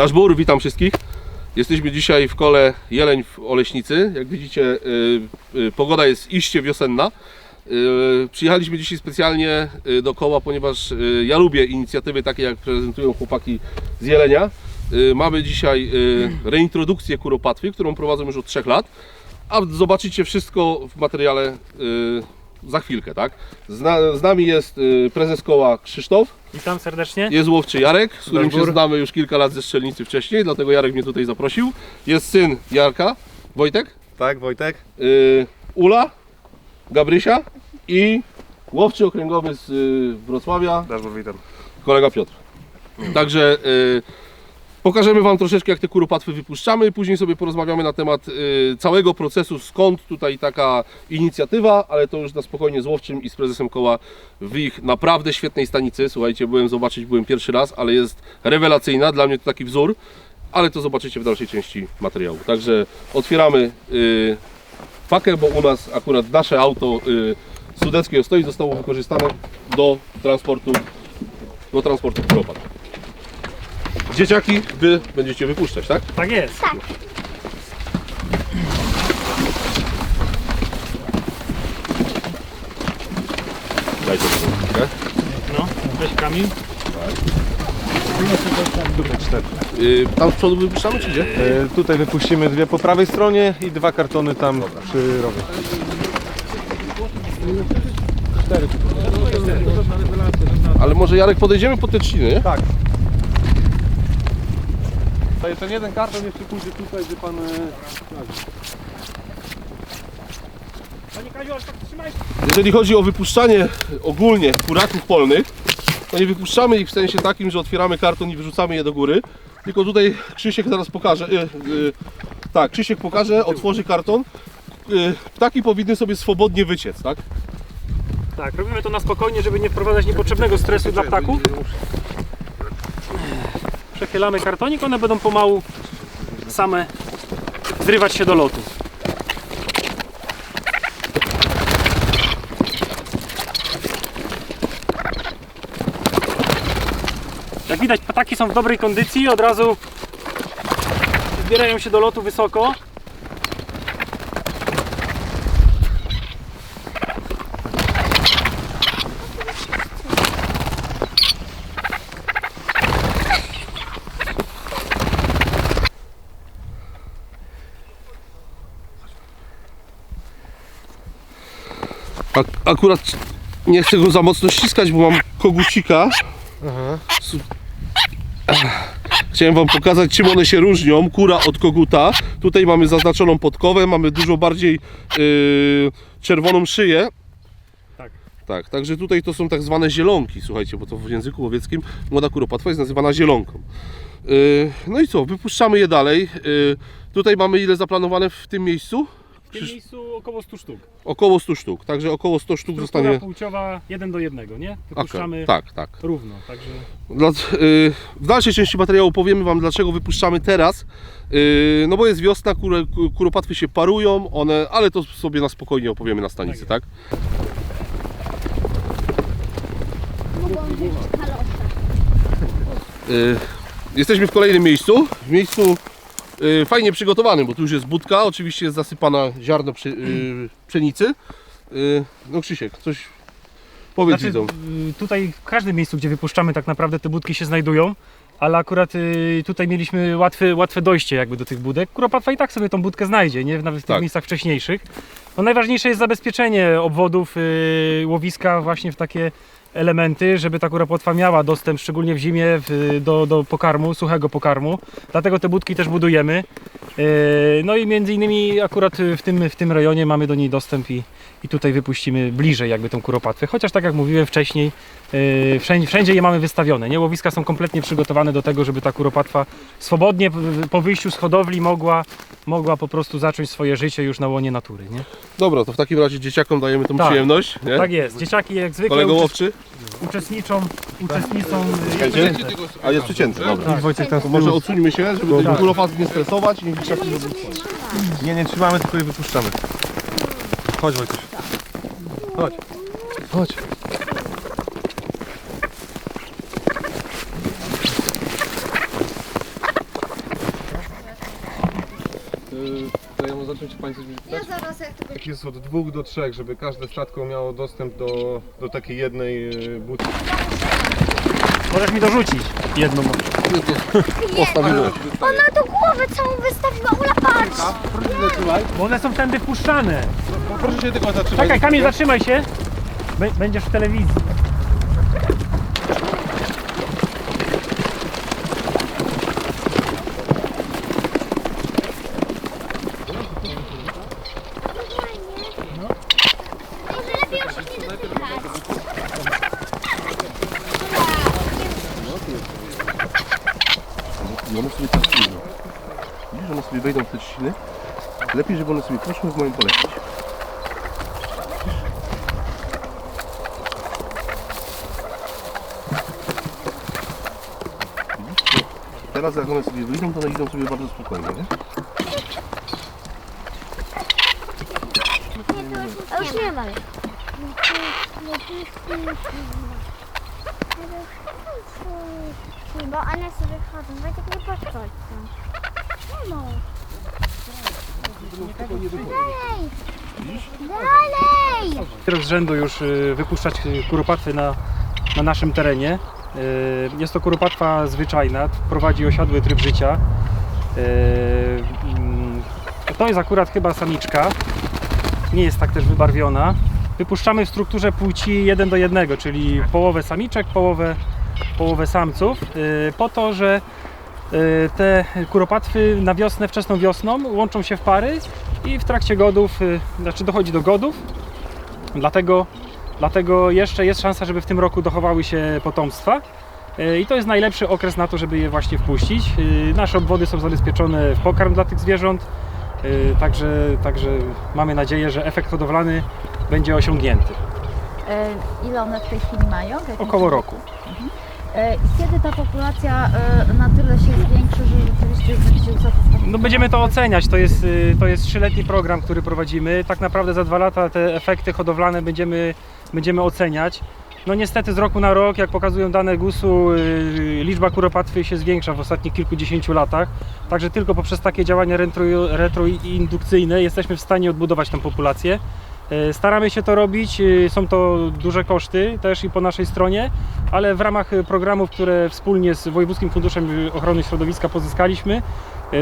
Daszbur, witam wszystkich. Jesteśmy dzisiaj w kole Jeleń w Oleśnicy. Jak widzicie, y, y, pogoda jest iście wiosenna. Y, Przyjechaliśmy dzisiaj specjalnie do koła, ponieważ ja lubię inicjatywy takie, jak prezentują chłopaki z Jelenia. Mamy dzisiaj reintrodukcję kuropatwy, którą prowadzą już od 3 lat. A zobaczycie wszystko w materiale za chwilkę, tak? Z, na, z nami jest y, prezes koła Krzysztof. Witam serdecznie. Jest łowczy Jarek, z którym się Dobór. znamy już kilka lat ze strzelnicy wcześniej, dlatego Jarek mnie tutaj zaprosił. Jest syn Jarka, Wojtek, Tak, Wojtek? yy, Ula, Gabrysia i łowczy okręgowy z yy, Wrocławia, Daszbo, witam. kolega Piotr. Także yy, pokażemy Wam troszeczkę jak te kuropatwy wypuszczamy, później sobie porozmawiamy na temat yy, całego procesu, skąd tutaj taka inicjatywa, ale to już na spokojnie z łowczym i z prezesem koła w ich naprawdę świetnej stanicy. Słuchajcie, byłem zobaczyć, byłem pierwszy raz, ale jest rewelacyjna, dla mnie to taki wzór, ale to zobaczycie w dalszej części materiału. Także otwieramy yy, pakę, bo u nas akurat nasze auto yy, sudeckie stoi, zostało wykorzystane do transportu do transportu kuropat. Dzieciaki, wy będziecie wypuszczać, tak? Tak jest. Dajcie troszeczkę. No, weź Kamil. Yy, tam z przodu wypuszczamy, czy gdzie? E, tutaj wypuścimy dwie po prawej stronie i dwa kartony tam przy rowie. Ale może Jarek podejdziemy pod te trzciny, nie? Tak. To ten jeden karton jeszcze pójdzie tutaj, gdzie pan... e, Panie Kaziu, tak trzymaj. Jeżeli chodzi o wypuszczanie ogólnie kuraków polnych, to nie wypuszczamy ich w sensie takim, że otwieramy karton i wyrzucamy je do góry, tylko tutaj Krzysiek zaraz pokaże, yy, yy, tak, Krzysiek pokaże, otworzy karton, yy, ptaki powinny sobie swobodnie wyciec, tak? Tak, robimy to na spokojnie, żeby nie wprowadzać niepotrzebnego stresu dla ptaków. Przechylamy kartonik, one będą pomału same zrywać się do lotu. Jak widać, ptaki są w dobrej kondycji, od razu zbierają się do lotu wysoko. Ak akurat nie chcę go za mocno ściskać, bo mam kogucika. Ach. Chciałem Wam pokazać, czym one się różnią. Kura od koguta. Tutaj mamy zaznaczoną podkowę, mamy dużo bardziej yy, czerwoną szyję. Tak. Tak, także tutaj to są tak zwane zielonki, słuchajcie, bo to w języku łowieckim młoda kuropatwa jest nazywana zielonką. Yy, no i co, wypuszczamy je dalej. Yy, tutaj mamy ile zaplanowane w tym miejscu? W tym miejscu około 100 sztuk. Około 100 sztuk, także około 100 sztuk Struktura zostanie. płciowa 1 do 1, nie? Wypuszczamy Okej, tak, tak. równo, także Dla, y, w dalszej części materiału powiemy Wam, dlaczego wypuszczamy teraz. Y, no bo jest wiosna, kur, kuropatwy się parują, one, ale to sobie na spokojnie opowiemy na stanicy, tak? Mogą kalosze. Y, jesteśmy w kolejnym miejscu. W miejscu y, fajnie przygotowanym, bo tu już jest budka, oczywiście jest zasypana ziarno pszy, y, pszenicy. Y, no Krzysiek, coś powiedz Znaczy, widzom. y, tutaj w każdym miejscu, gdzie wypuszczamy, tak naprawdę te budki się znajdują, ale akurat y, tutaj mieliśmy łatwe, łatwe dojście jakby do tych budek. Kuropatwa i tak sobie tą budkę znajdzie, nie? nawet w tych Tak. miejscach wcześniejszych. No najważniejsze jest zabezpieczenie obwodów y, łowiska właśnie w takie elementy, żeby ta kuropatwa miała dostęp, szczególnie w zimie, w, do, do pokarmu, suchego pokarmu. Dlatego te budki też budujemy. Y, No i między innymi akurat w tym, w tym rejonie mamy do niej dostęp i, i tutaj wypuścimy bliżej jakby tą kuropatwę. Chociaż tak jak mówiłem wcześniej, yy, wszędzie, wszędzie je mamy wystawione. Nie? Łowiska są kompletnie przygotowane do tego, żeby ta kuropatwa swobodnie po wyjściu z hodowli mogła, mogła po prostu zacząć swoje życie już na łonie natury. Nie? Dobra, to w takim razie dzieciakom dajemy tą Tak. przyjemność. Nie? Tak jest. Dzieciaki jak zwykle uczes- łowczy uczestniczą, uczestnicą e, Czekajcie. A jest przycięte, dobra. Tak. Wojciech tak. może odsuńmy się, żeby tak. tych górofaz nie stresować i niech się Nie, nie trzymamy, tylko je wypuszczamy. Chodź Wojciech. Chodź. Chodź. Y, czy pani coś Ja pytać? zaraz jak tego Tak jest od dwóch do trzech, żeby każde statko miało dostęp do, do takiej jednej e, budki. Możesz mi dorzucić jedną. Postawimy. Ona do głowy całą wystawiła, Ula patrz! Bo one są tędy wpuszczane. Proszę się tylko zatrzymać. Czekaj, Kamil, zatrzymaj się. Bę- Będziesz w telewizji. Może lepiej już nie dotykać. I one sobie tak pójdą. Widzisz, one sobie wejdą w te trzciny. Lepiej, żeby one sobie poszły w moim. Widzisz? Teraz jak one sobie wyjdą, to one idą sobie bardzo spokojnie, nie? A już nie ma. Bo one sobie chodzą, Wojtek nie podchodź tam. No. Dalej! Dalej! Rok z rzędu już y, wypuszczać kuropatwy na, na naszym terenie. Y, Jest to kuropatwa zwyczajna, prowadzi osiadły tryb życia. Y, mm, To jest akurat chyba samiczka, nie jest tak też wybarwiona. Wypuszczamy w strukturze płci 1 do 1, czyli połowę samiczek, połowę, połowę samców, y, po to, że y, te kuropatwy na wiosnę, wczesną wiosną łączą się w pary i w trakcie godów, y, znaczy dochodzi do godów, Dlatego, dlatego jeszcze jest szansa, żeby w tym roku dochowały się potomstwa. I to jest najlepszy okres na to, żeby je właśnie wpuścić. Nasze obwody są zabezpieczone w pokarm dla tych zwierząt, także, także mamy nadzieję, że efekt hodowlany będzie osiągnięty. E, Ile one w tej chwili mają? Około roku. E, I kiedy ta populacja e, na tyle się zwiększy, że rzeczywiście będziecie usatysfakcjonowani? No będziemy to oceniać. To jest, y, to jest trzyletni program, który prowadzimy. Tak naprawdę za dwa lata te efekty hodowlane będziemy, będziemy oceniać. No niestety z roku na rok, jak pokazują dane GUS-u, y, liczba kuropatwy się zwiększa w ostatnich kilkudziesięciu latach. Także tylko poprzez takie działania retro, retroindukcyjne jesteśmy w stanie odbudować tę populację. Y, Staramy się to robić, y, są to duże koszty też i po naszej stronie, ale w ramach programów, które wspólnie z Wojewódzkim Funduszem Ochrony Środowiska pozyskaliśmy, Yy,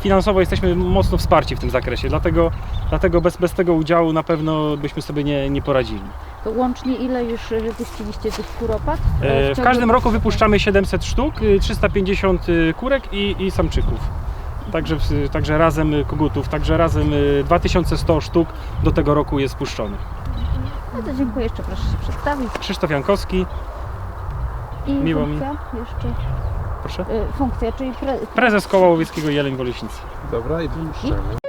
Finansowo jesteśmy mocno wsparci w tym zakresie, dlatego, dlatego bez, bez tego udziału na pewno byśmy sobie nie, nie poradzili. To łącznie ile już e, wypuściliście tych kuropat? E, W każdym roku wypuszczamy 700 sztuk, y, 350 y, kurek i, i samczyków. Także, także razem y, kogutów, także razem y, 2100 sztuk do tego roku jest puszczonych. No to dziękuję, jeszcze proszę się przedstawić. Krzysztof Jankowski, I Miło mi. funkcja jeszcze? proszę. E, Funkcja, czyli pre, Prezes Koła Łowieckiego Jeleń Woleśnicy. Dobra, i wypuszczamy.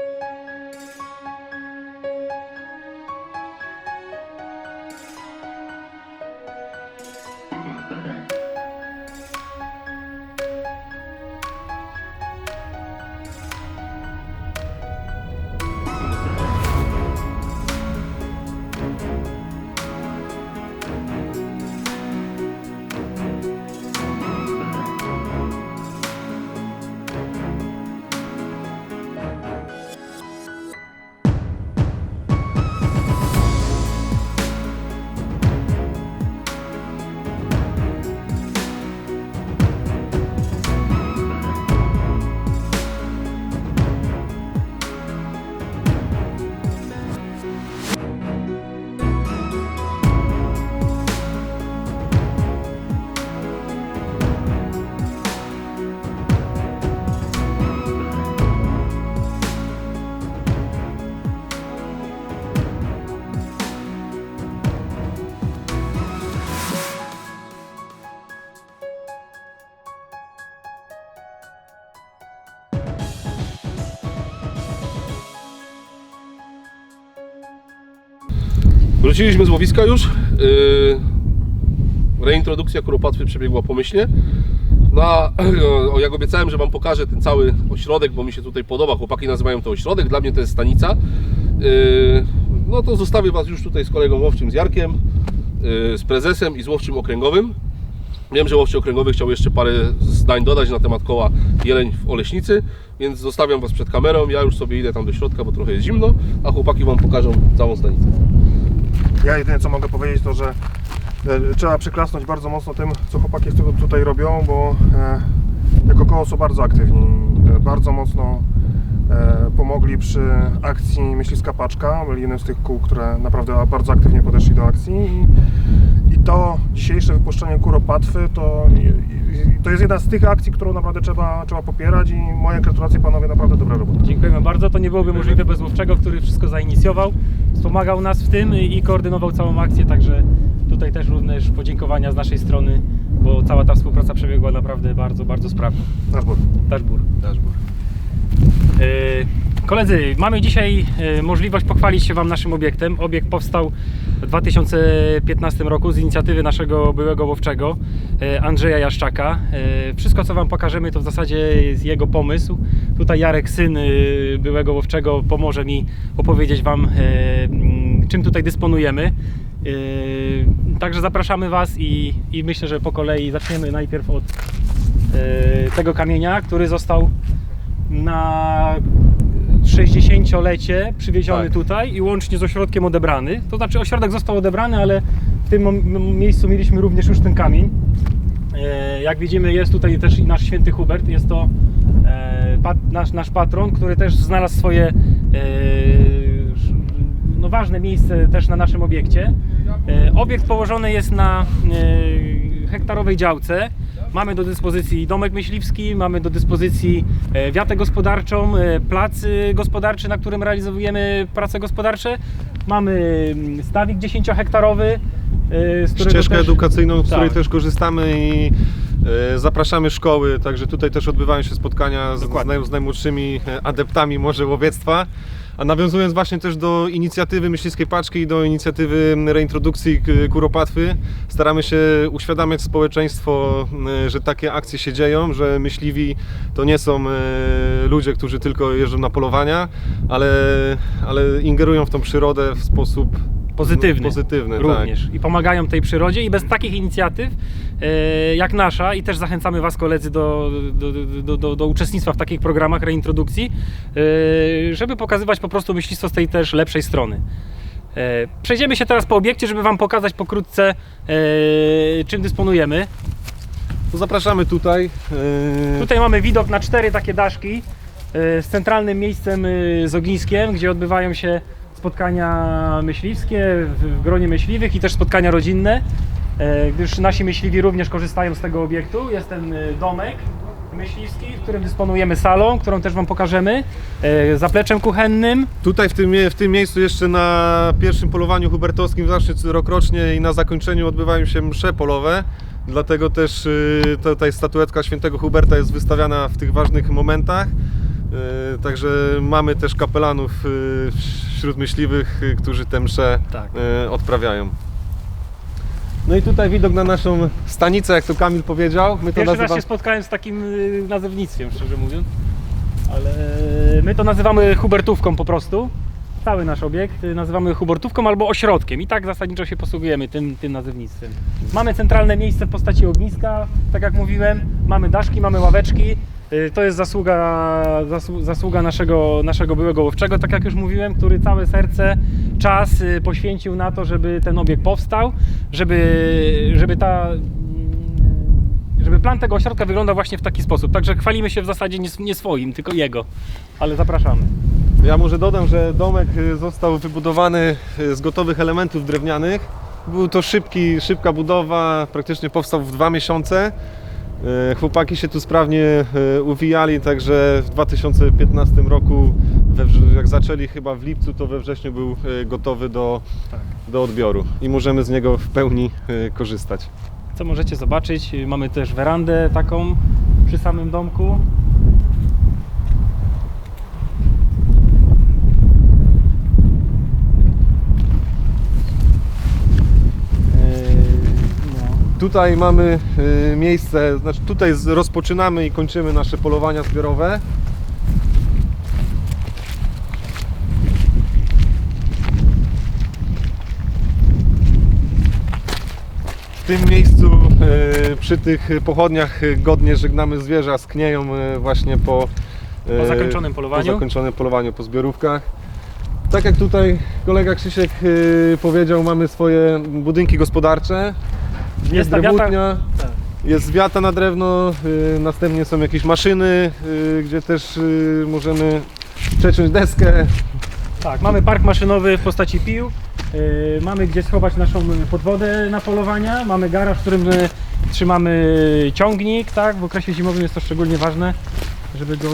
Wróciliśmy z łowiska już. Yy, reintrodukcja kuropatwy przebiegła pomyślnie. No, a, o, jak obiecałem, że Wam pokażę ten cały ośrodek, bo mi się tutaj podoba. Chłopaki nazywają to ośrodek, dla mnie to jest stanica. Yy, no to zostawię Was już tutaj z kolegą łowczym, z Jarkiem, yy, z prezesem i z łowczym okręgowym. Wiem, że łowczy okręgowy chciał jeszcze parę zdań dodać na temat koła Jeleń w Oleśnicy, więc zostawiam Was przed kamerą. Ja już sobie idę tam do środka, bo trochę jest zimno, a chłopaki Wam pokażą całą stanicę. Ja jedynie co mogę powiedzieć to, że e, trzeba przyklasnąć bardzo mocno tym, co chłopaki tu- tutaj robią, bo e, jako koło są bardzo aktywni. E, bardzo mocno pomogli przy akcji Myśliwska Paczka. Byli jednym z tych kół, które naprawdę bardzo aktywnie podeszli do akcji. To dzisiejsze wypuszczenie Kuropatwy to, to jest jedna z tych akcji, którą naprawdę trzeba, trzeba popierać i moje gratulacje panowie, naprawdę dobra robota. Dziękujemy bardzo. To nie byłoby możliwe bez Łowczego, który wszystko zainicjował, wspomagał nas w tym i koordynował całą akcję, także tutaj też również podziękowania z naszej strony, bo cała ta współpraca przebiegła naprawdę bardzo, bardzo sprawnie. Nasz bór. Dashbur. E, Koledzy, mamy dzisiaj e, możliwość pochwalić się Wam naszym obiektem. Obiekt powstał w 2015 roku z inicjatywy naszego byłego łowczego e, Andrzeja Jaszczaka. E, Wszystko co Wam pokażemy to w zasadzie jest jego pomysł. Tutaj Jarek, syn byłego łowczego, pomoże mi opowiedzieć Wam czym tutaj dysponujemy. Także zapraszamy Was i, i myślę, że po kolei zaczniemy najpierw od tego kamienia, który został na 60-lecie przywieziony Tak. tutaj i łącznie z ośrodkiem odebrany. To znaczy ośrodek został odebrany, ale w tym miejscu mieliśmy również już ten kamień. E, Jak widzimy jest tutaj też i nasz święty Hubert, jest to e, nasz, nasz patron, który też znalazł swoje e, no, ważne miejsce też na naszym obiekcie. Obiekt położony jest na hektarowej działce. Mamy do dyspozycji domek myśliwski, mamy do dyspozycji e, wiatę gospodarczą, e, plac e, gospodarczy, na którym realizujemy prace gospodarcze. Mamy mm, stawik 10-hektarowy, e, z którego ścieżkę też... edukacyjną, z której Tak. też korzystamy i zapraszamy szkoły, także tutaj też odbywają się spotkania z, z, Dokładnie. naj, z najmłodszymi adeptami może łowiectwa. A nawiązując właśnie też do inicjatywy Myśliwskiej Paczki i do inicjatywy reintrodukcji kuropatwy, staramy się uświadamiać społeczeństwo, e, że takie akcje się dzieją, że myśliwi to nie są e, ludzie, którzy tylko jeżdżą na polowania, ale, ale ingerują w tą przyrodę w sposób Pozytywny. pozytywny tak. również i pomagają tej przyrodzie i bez takich inicjatyw e, jak nasza i też zachęcamy Was koledzy do, do, do, do, do uczestnictwa w takich programach reintrodukcji, e, żeby pokazywać po prostu myślistwo z tej też lepszej strony. E, Przejdziemy się teraz po obiekcie, żeby Wam pokazać pokrótce e, czym dysponujemy. To zapraszamy tutaj. Tutaj mamy widok na cztery takie daszki e, z centralnym miejscem e, z ogniskiem, gdzie odbywają się spotkania myśliwskie w, gronie myśliwych i też spotkania rodzinne, e, gdyż nasi myśliwi również korzystają z tego obiektu. Jest ten e, domek myśliwski, w którym dysponujemy salą, którą też Wam pokażemy, e, zapleczem kuchennym. Tutaj w tym, w tym miejscu jeszcze na pierwszym polowaniu hubertowskim zawsze rokrocznie i na zakończeniu odbywają się msze polowe. Dlatego też yy, tutaj statuetka świętego Huberta jest wystawiana w tych ważnych momentach. Yy, Także mamy też kapelanów yy, wśród myśliwych, yy, którzy te msze Tak. odprawiają. No i tutaj widok na naszą stanicę, jak to Kamil powiedział. My to Pierwszy raz się spotkałem z takim nazewnictwem, szczerze mówiąc. Ale my to nazywamy Hubertówką po prostu. Cały nasz obiekt nazywamy Hubertówką albo ośrodkiem i tak zasadniczo się posługujemy tym, tym nazewnictwem. Mamy centralne miejsce w postaci ogniska, tak jak mówiłem. Mamy daszki, mamy ławeczki. Y, To jest zasługa, zasłu- zasługa naszego, naszego byłego łowczego, tak jak już mówiłem, który całe serce, czas y, poświęcił na to, żeby ten obiekt powstał, żeby, żeby ta żeby plan tego ośrodka wyglądał właśnie w taki sposób. Także chwalimy się w zasadzie nie, swoim, tylko jego. Ale zapraszamy. Ja może dodam, że domek y, został wybudowany z gotowych elementów drewnianych. Był to szybki, szybka budowa, praktycznie powstał w dwa miesiące. Y, Chłopaki się tu sprawnie y, uwijali, także w 2015 roku, jak zaczęli chyba w lipcu, to we wrześniu był y, gotowy do, do odbioru i możemy z niego w pełni korzystać. Co możecie zobaczyć, mamy też werandę taką przy samym domku. Yy, no. Tutaj mamy y, miejsce, znaczy tutaj rozpoczynamy i kończymy nasze polowania zbiorowe. W tym miejscu e, przy tych pochodniach godnie żegnamy zwierzę, sknieją e, właśnie po, Po zakończonym po polowaniu. zakończonym polowaniu, po zbiorówkach. Tak jak tutaj kolega Krzysiek powiedział, mamy swoje budynki gospodarcze. Jest ta wiata- drewutnia, Tak. jest wiata na drewno, e, następnie są jakieś maszyny, e, gdzie też e, możemy przeciąć deskę, Tak, mamy park maszynowy w postaci pił, yy, mamy gdzie schować naszą podwodę na polowania, mamy garaż, w którym y, trzymamy ciągnik, tak, w okresie zimowym jest to szczególnie ważne, żeby go y,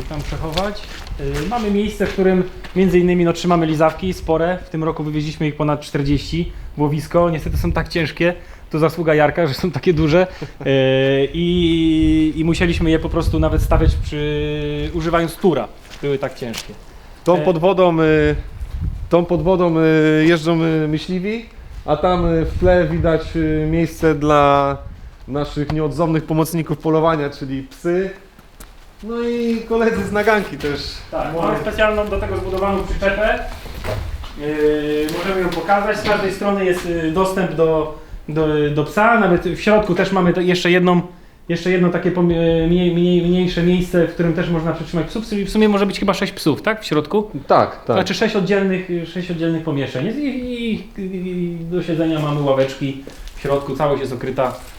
y, tam przechować. Y, mamy miejsce, w którym między innymi no, trzymamy lizawki spore, w tym roku wywieźliśmy ich ponad 40 w łowisko, niestety są tak ciężkie, to zasługa Jarka, że są takie duże yy, i, i musieliśmy je po prostu nawet stawiać przy, używając tura, były tak ciężkie. Tą E. podwodą, y, tą podwodą y, jeżdżą y, myśliwi, a tam y, w tle widać y, miejsce dla naszych nieodzownych pomocników polowania, czyli psy. No i koledzy z naganki też. Tak, mamy specjalną do tego zbudowaną przyczepę. Yy, możemy ją pokazać. Z każdej strony jest yy, dostęp do, do, do psa. Nawet w środku też mamy to jeszcze jedną, jeszcze jedno takie pomie- mniej, mniej, mniejsze miejsce, w którym też można przytrzymać psów. W sumie może być chyba 6 psów, tak? W środku? Tak, tak. Znaczy 6 oddzielnych, sześć oddzielnych pomieszczeń. Jest I, i, i do siedzenia mamy ławeczki w środku. Całość jest okryta, yy,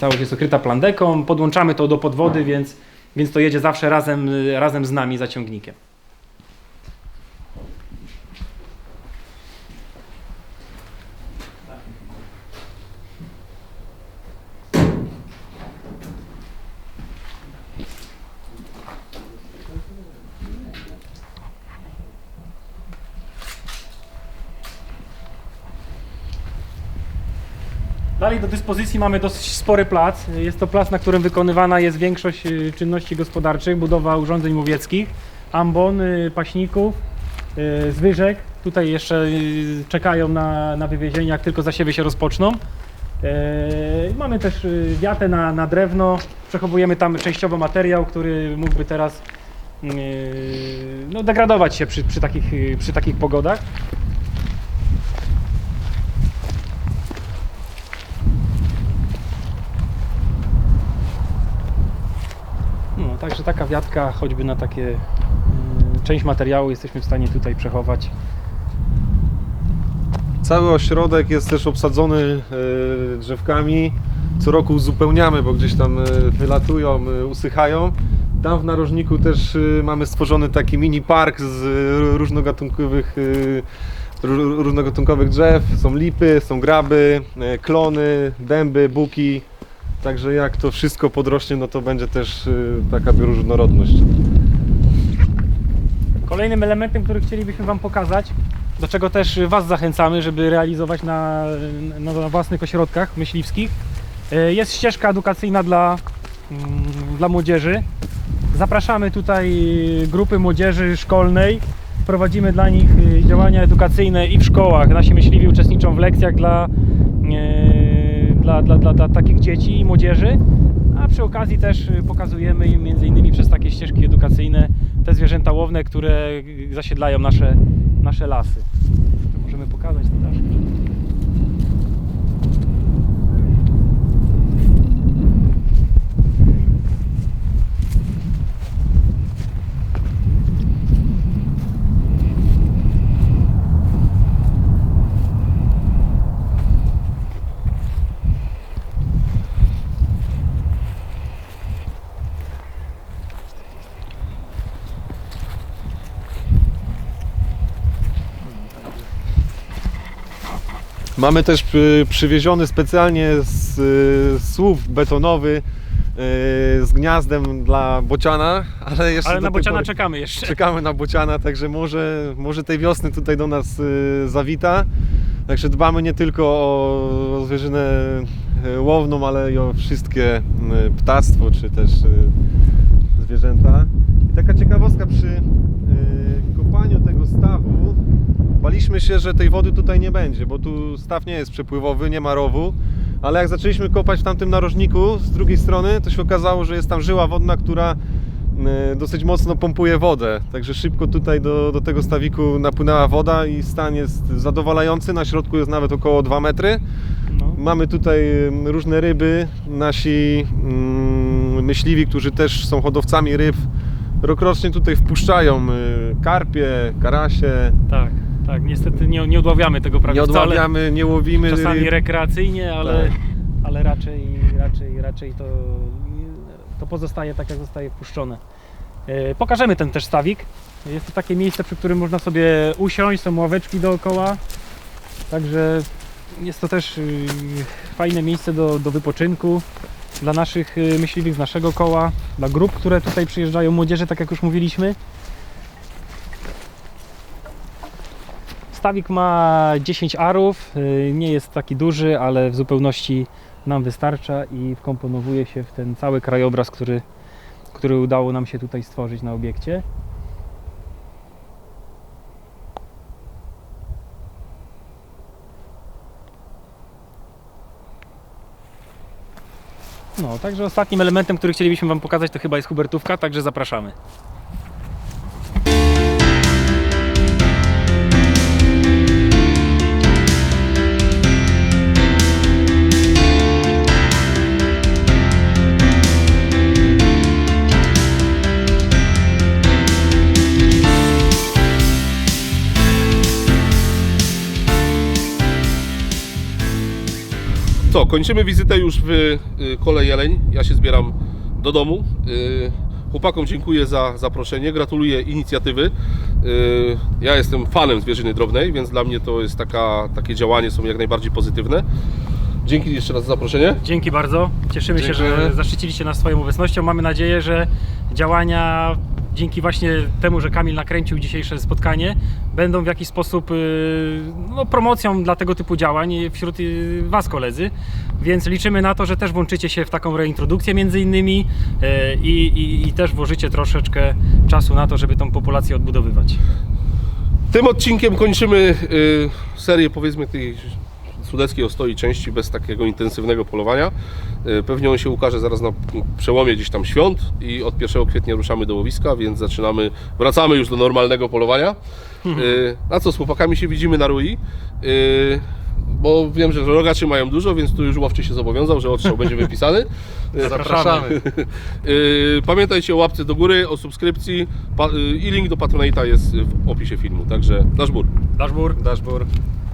całość jest okryta plandeką. Podłączamy to do podwody, więc, więc to jedzie zawsze razem, razem z nami za ciągnikiem. Dalej do dyspozycji mamy dosyć spory plac. Jest to plac, na którym wykonywana jest większość y, czynności gospodarczych, budowa urządzeń łowieckich, ambon, y, paśników, y, zwyżek. Tutaj jeszcze czekają na, na wywiezienie, jak tylko zasiewy się rozpoczną. Mamy też wiatę na, na drewno. Przechowujemy tam częściowo materiał, który mógłby teraz no, degradować się przy, przy, takich, przy takich pogodach. No, także taka wiatka, choćby na takie mm, część materiału jesteśmy w stanie tutaj przechować. Cały ośrodek jest też obsadzony e, drzewkami. Co roku uzupełniamy, bo gdzieś tam e, wylatują, e, usychają. Tam w narożniku też mamy stworzony taki mini park z różnogatunkowych, ró- różnogatunkowych drzew. Są lipy, są graby, klony, dęby, buki. Także jak to wszystko podrośnie, no to będzie też e, taka bioróżnorodność. Kolejnym elementem, który chcielibyśmy Wam pokazać, do czego też Was zachęcamy, żeby realizować na, na, własnych ośrodkach myśliwskich, e, jest ścieżka edukacyjna dla, mm, dla młodzieży. Zapraszamy tutaj grupy młodzieży szkolnej. Prowadzimy dla nich e, działania edukacyjne i w szkołach. Nasi myśliwi uczestniczą w lekcjach dla, dla, dla, dla, dla takich dzieci i młodzieży. A przy okazji też y, pokazujemy im między innymi przez takie ścieżki edukacyjne te zwierzęta łowne, które y, zasiedlają nasze, nasze lasy. Tu możemy pokazać te daszki. Mamy też y, przywieziony specjalnie z, y, słup betonowy y, z gniazdem dla bociana, ale jeszcze Ale na bociana pory czekamy jeszcze. czekamy na bociana, także może, może tej wiosny tutaj do nas zawita. Także dbamy nie tylko o zwierzynę łowną, ale i o wszystkie ptactwo, czy też zwierzęta. I taka ciekawostka przy y, kopaniu tego stawu Baliśmy się, że tej wody tutaj nie będzie, bo tu staw nie jest przepływowy, nie ma rowu. Ale jak zaczęliśmy kopać w tamtym narożniku z drugiej strony, to się okazało, że jest tam żyła wodna, która e, dosyć mocno pompuje wodę, także szybko tutaj do, do tego stawiku napłynęła woda i stan jest zadowalający, na środku jest nawet około 2 metry. No. Mamy tutaj em, różne ryby, nasi mm, myśliwi, którzy też są hodowcami ryb, rokrocznie tutaj wpuszczają y, karpie, karasie, Tak, tak. Niestety nie, nie odławiamy tego prawie nie wcale. odławiamy, nie łowimy Czasami ryb. rekreacyjnie, ale, Tak. ale raczej, raczej, raczej to, to pozostaje tak, jak zostaje wpuszczone. E, Pokażemy ten też stawik. Jest to takie miejsce, przy którym można sobie usiąść, są ławeczki dookoła. Także jest to też y, fajne miejsce do, do wypoczynku dla naszych y, myśliwych z naszego koła, dla grup, które tutaj przyjeżdżają, młodzieży, tak jak już mówiliśmy. Stawik ma 10 arów, y, nie jest taki duży, ale w zupełności nam wystarcza i wkomponowuje się w ten cały krajobraz, który, który udało nam się tutaj stworzyć na obiekcie. No, także ostatnim elementem, który chcielibyśmy Wam pokazać, to chyba jest Hubertówka, także zapraszamy. Co, kończymy wizytę już w y, Kole Jeleń. Ja się zbieram do domu. Y, Chłopakom dziękuję za zaproszenie, gratuluję inicjatywy. Y, Ja jestem fanem zwierzyny drobnej, więc dla mnie to jest taka, takie działanie są jak najbardziej pozytywne. Dzięki jeszcze raz za zaproszenie. Dzięki bardzo. Cieszymy się, że zaszczyciliście nas swoją obecnością. Mamy nadzieję, że działania dzięki właśnie temu, że Kamil nakręcił dzisiejsze spotkanie, będą w jakiś sposób y, no, promocją dla tego typu działań wśród y, Was, koledzy. Więc liczymy na to, że też włączycie się w taką reintrodukcję między innymi y, i, i, i też włożycie troszeczkę czasu na to, żeby tą populację odbudowywać. Tym odcinkiem kończymy serię powiedzmy tej sudeckiej ostoi części bez takiego intensywnego polowania. Y, Pewnie on się ukaże zaraz na przełomie gdzieś tam świąt i od 1 kwietnia ruszamy do łowiska, więc zaczynamy, wracamy już do normalnego polowania. Y, A co, z chłopakami się widzimy na rui. Y, Bo wiem, że rogaczy mają dużo, więc tu już łowczy się zobowiązał, że odstrzał będzie wypisany. Zapraszamy. Pamiętajcie o łapce do góry, o subskrypcji i link do Patronite'a jest w opisie filmu. Także nasz bór. Daszbur. Dashboard.